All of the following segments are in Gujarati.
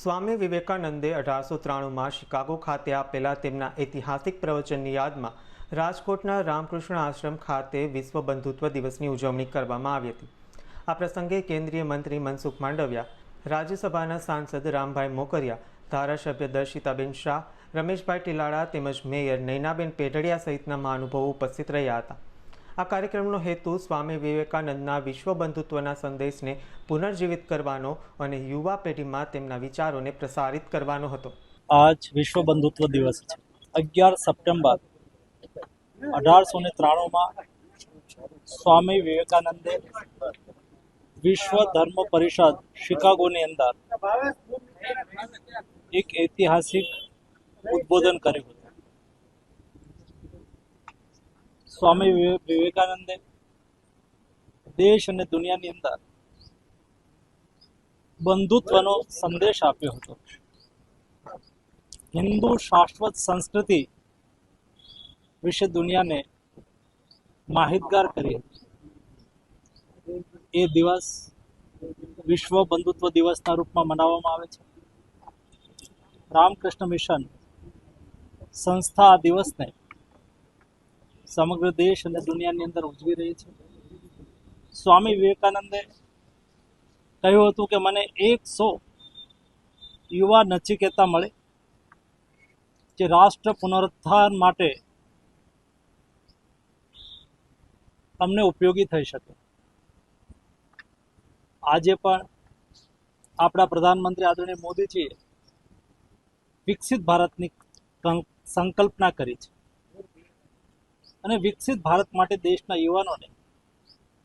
સ્વામી વિવેકાનંદે અઢારસો ત્રાણુંમાં શિકાગો ખાતે આપેલા તેમના ઐતિહાસિક પ્રવચનની યાદમાં રાજકોટના રામકૃષ્ણ આશ્રમ ખાતે વિશ્વ બંધુત્વ દિવસની ઉજવણી કરવામાં આવી હતી. આ પ્રસંગે કેન્દ્રીય મંત્રી મનસુખ માંડવિયા, રાજ્યસભાના સાંસદ રામભાઈ મોકરિયા, ધારાસભ્ય દર્શિતાબેન શાહ, રમેશભાઈ ટીલાળા તેમજ મેયર નૈનાબેન પેઢડિયા સહિતના મહાનુભાવો ઉપસ્થિત રહ્યા હતા. આ કાર્યક્રમનો હેતુ સ્વામી વિવેકાનંદના વિશ્વ બંધુત્વના સંદેશને પુનર્જીવિત કરવાનો અને યુવા પેઢીમાં તેમના વિચારોને પ્રસારિત કરવાનો હતો. આજ વિશ્વ બંધુત્વ દિવસ છે. અગિયાર સપ્ટેમ્બર અઢારસો ને ત્રાણુંમાં સ્વામી વિવેકાનંદે વિશ્વ ધર્મ પરિષદ શિકાગોની અંદર એક ઐતિહાસિક ઉદ્બોધન કર્યું હતું. સ્વામી વિવેકાનંદે દેશ અને દુનિયાની અંદર બંધુત્વનો સંદેશ આપ્યો હતો. હિન્દુ શાશ્વત સંસ્કૃતિ વિશે દુનિયાને માહિતગાર કરી એ દિવસ વિશ્વ બંધુત્વ દિવસના રૂપમાં મનાવવામાં આવે છે. રામકૃષ્ણ મિશન સંસ્થા આ દિવસને સમગ્ર દેશ અને દુનિયાની અંદર ઉજવી રહી છે. સ્વામી વિવેકાનંદે કહ્યું હતું કે મને એકસો યુવા નચિકેતા મળે જે રાષ્ટ્ર પુનરુત્થાન માટે અમને ઉપયોગી થઈ શકે. આજે પણ આપણા પ્રધાનમંત્રી આદરણીય મોદીજીએ વિકસિત ભારતની સંકલ્પના કરી છે. અને વિકસિત ભારત માટે દેશના યુવાનોને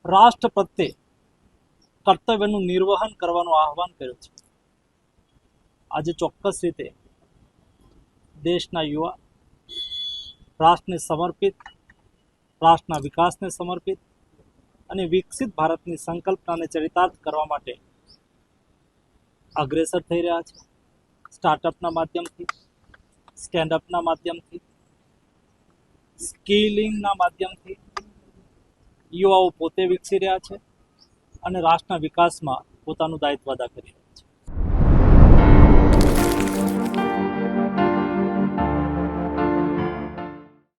રાષ્ટ્ર પ્રત્યે કર્તવ્યનું નિર્વહન કરવાનું આહવાન કર્યું છે. આજે ચોક્કસ રીતે દેશના યુવા રાષ્ટ્રને સમર્પિત, રાષ્ટ્રના વિકાસને સમર્પિત અને વિકસિત ભારતની સંકલ્પનાને ચરિતાર્થ કરવા માટે અગ્રેસર થઈ રહ્યા છે. સ્ટાર્ટઅપના માધ્યમથી, સ્ટેન્ડઅપના માધ્યમથી સ્કિલિંગના માધ્યમથી યુવાઓ પોતે વિકસી રહ્યા છે અને રાષ્ટ્રના વિકાસમાં પોતાનું દાયિત્વ અદા કરી રહ્યા છે.